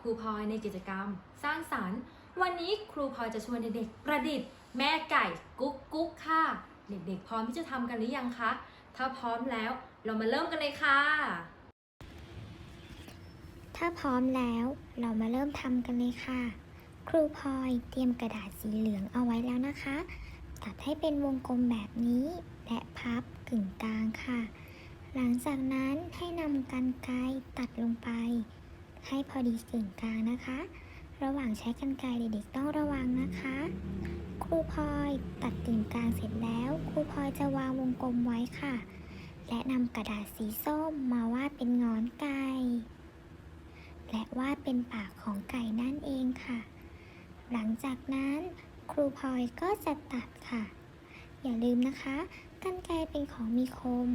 ครูพลอยในกิจกรรม สร้างสรรค์ วันนี้ครูพลอยจะชวนเด็กๆประดิษฐ์ แม่ไก่กุ๊กกุ๊กค่ะ เด็กๆพร้อมที่จะทำกันหรือยังคะ ถ้าพร้อมแล้วเรามาเริ่มกันเลยค่ะ ถ้าพร้อมแล้วเรามาเริ่มทำกันเลยค่ะ ครูพลอยเตรียมกระดาษสีเหลืองเอาไว้แล้วนะคะ ตัดให้เป็นวงกลมแบบนี้และพับกึ่งกลางค่ะ หลังจากนั้นให้นำกันไกรตัดลงไป ให้พอดีกึ่งกลางนะคะ ระหว่างใช้กันไกรเด็กๆต้องระวังนะคะ ครูพลอยตัดกึ่งกลางเสร็จแล้ว ครูพลอยจะวางวงกลมไว้ค่ะ และนำกระดาษสีส้มมาวาดเป็นงอนไก่และวาดเป็นปากของไก่นั่นเองค่ะ หลังจากนั้นครูพลอยก็จะตัดค่ะ อย่าลืมนะคะกรรไกรเป็นของมีคม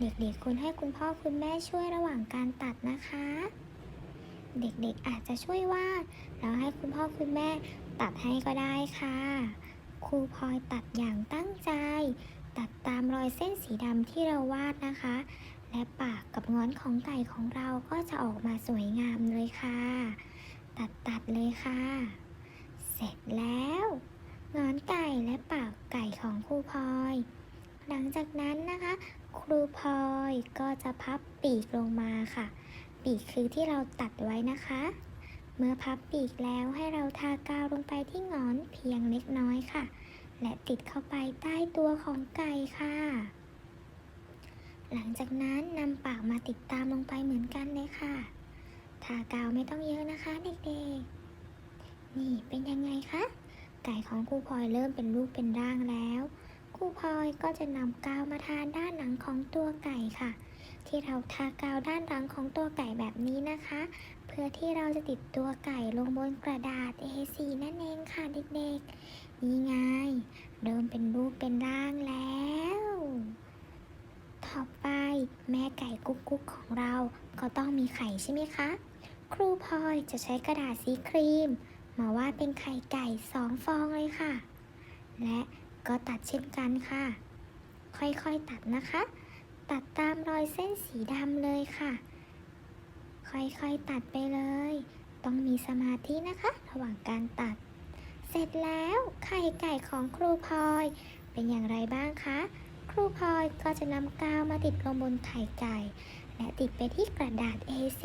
เด็กๆควรให้คุณพ่อคุณแม่ช่วยระหว่างการตัดนะคะ เด็กๆอาจจะช่วยวาดแล้วให้คุณพ่อคุณแม่ตัดให้ก็ได้ค่ะ ครูพลอยตัดอย่างตั้งใจ ตัดตามรอยเส้นสีดำที่เราวาดนะคะ และปากกับงอนของไก่ของเราก็จะออกมาสวยงามเลยค่ะ ตัดตัดๆเลยค่ะ เสร็จแล้วงอนไก่และปากไก่ของครูพลอย หลังจากนั้นนะคะ ครูพลอยก็จะพับปีกลงมาค่ะ ปีกคือที่เราตัดไว้นะคะ เมื่อพับปีกแล้วให้เราทากาวลงไปที่งอนเพียงเล็กน้อยค่ะ และติดเข้าไปใต้ตัวของไก่ค่ะ หลังจากนั้นนำปากมาติดตามลงไปเหมือนกันเลยค่ะ ทากาวไม่ต้องเยอะนะคะเด็กๆ นี่เป็นยังไงคะ ไก่ของครูพลอยเริ่มเป็นรูปเป็นร่างแล้วครูพลอยก็จะนำกาวมาทาด้านหลังของตัวไก่ค่ะ ที่เราทากาวด้านหลังของตัวไก่แบบนี้นะคะ เพื่อที่เราจะติดตัวไก่ลงบนกระดาษ A4 นั่นเองค่ะเด็กๆ นี่ไง เริ่มเป็นรูปเป็นร่างแล้ว ต่อไปแม่ไก่กุ๊กกุ๊กของเราก็ต้องมีไข่ใช่ไหมคะ ครูพลอยจะใช้กระดาษสีครีม มาวาดเป็นไข่ไก่สองฟองเลยค่ะ และก็ตัดเช่นกันค่ะ ค่อยๆตัดนะคะ ตัดตามรอยเส้นสีดำเลยค่ะ ค่อยๆตัดไปเลย ต้องมีสมาธินะคะ ระหว่างการตัด เสร็จแล้วไข่ไก่ของครูพลอย เป็นอย่างไรบ้างคะ ครูพลอยก็จะนำกาวมาติดลงบนไข่ไก่ และติดไปที่กระดาษ A4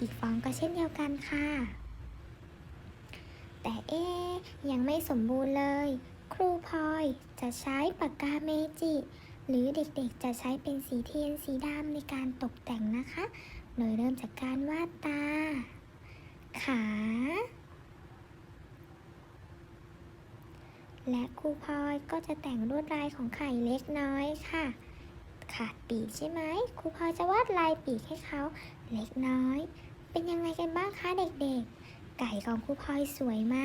อีกฟองก็เช่นเดียวกันค่ะ แต่เอ๊ยังไม่สมบูรณ์เลย ครูพลอยจะใช้ปากกาเมจิ หรือเด็กๆจะใช้เป็นสีเทียนสีดำในการตกแต่งนะคะ โดยเริ่มจากการวาดตา ขา และครูพลอยก็จะแต่งลวดลายของไข่เล็กน้อยค่ะ ขาดปีกใช่ไหมครูพลอยจะวาดลายปีกให้เขาเล็กน้อย เป็นยังไงกันบ้างคะเด็กๆ ไก่ของครูพลอยสวยไหม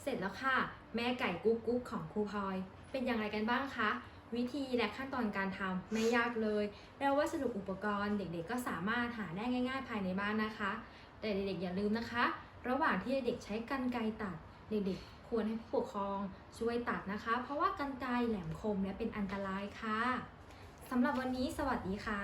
เสร็จแล้วค่ะ แม่ไก่กุ๊กกุ๊กของครูพลอย เป็นอย่างไรกันบ้างคะ วิธีและขั้นตอนการทำไม่ยากเลย แล้ววัสดุอุปกรณ์เด็กๆ ก็สามารถหาได้ง่าย ๆ ภายในบ้านนะคะ แต่เด็กๆอย่าลืมนะคะ ระหว่างที่เด็กใช้กรรไกรตัดเด็กๆ ควรให้ผู้ปกครองช่วยตัดนะคะ เพราะว่ากรรไกรแหลมคมและเป็นอันตรายค่ะสำหรับวันนี้สวัสดีค่ะ